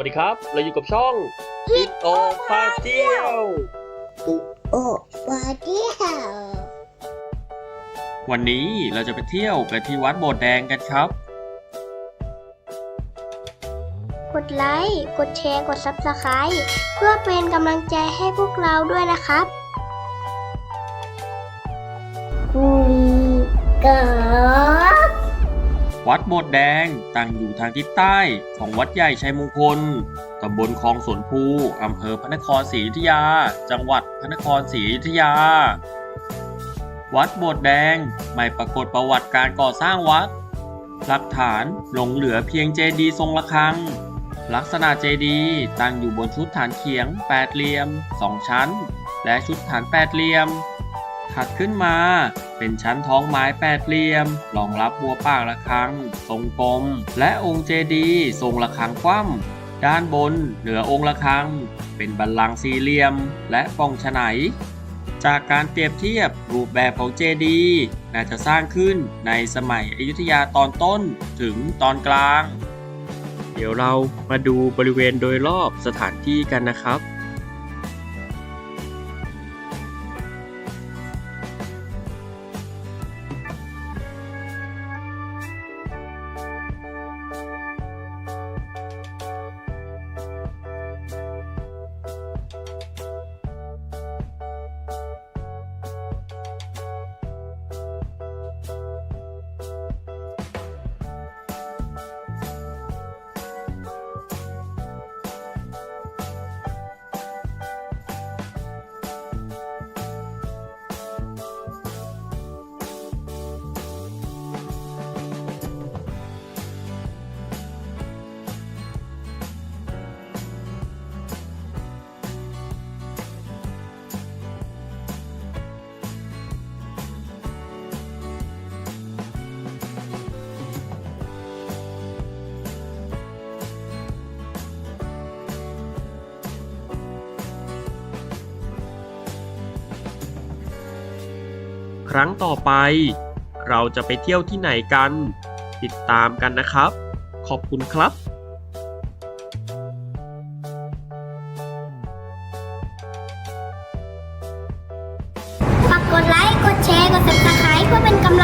วัสดีครับ เราอยู่กับช่องอิดโอพาเที่ยวโอ้วาเดียว วันนี้เราจะไปเที่ยวกันที่วัดโบสถ์แดงกันครับ กดไลค์ กดแชร์ กด Subscribe เพื่อเป็นกำลังใจให้พวกเราด้วยนะครับคุยกับ วัดโบสถ์แดงตั้งอยู่ทางทิศใต้ของวัดใหญ่ชัยมงคล ตำบลคลองสวนภู อำเภอพระนครศรีอยุธยา จังหวัดพระนครศรีอยุธยา วัดโบสถ์แดงไม่ปรากฏประวัติการก่อสร้างวัด หลักฐานหลงเหลือเพียงเจดีย์ทรงระฆัง ลักษณะเจดีย์ตั้งอยู่บนชุดฐานเขียงแปดเหลี่ยมสองชั้น และชุดฐานแปดเหลี่ยม ถัดขึ้นมาเป็นชั้นท้องไม้แปดเหลี่ยมรองรับบัวปากระฆัง ทรงกลม และองค์เจดีย์ทรงระฆังคว่ำด้านบนเหนือองค์ระฆัง เป็นบัลลังก์สี่เหลี่ยม และปองฉไนจากการเปรียบเทียบรูปแบบของเจดีย์น่าจะสร้างขึ้นในสมัยอยุธยาตอนต้นถึงตอนกลาง เดี๋ยวเรามาดูบริเวณโดยรอบสถานที่กันนะครับ ครั้งต่อไป เราจะไปเที่ยวที่ไหนกัน ติดตามกันนะครับ ขอบคุณครับฝากกดไลค์ กดแชร์ กด Subscribe เพื่อเป็นกำ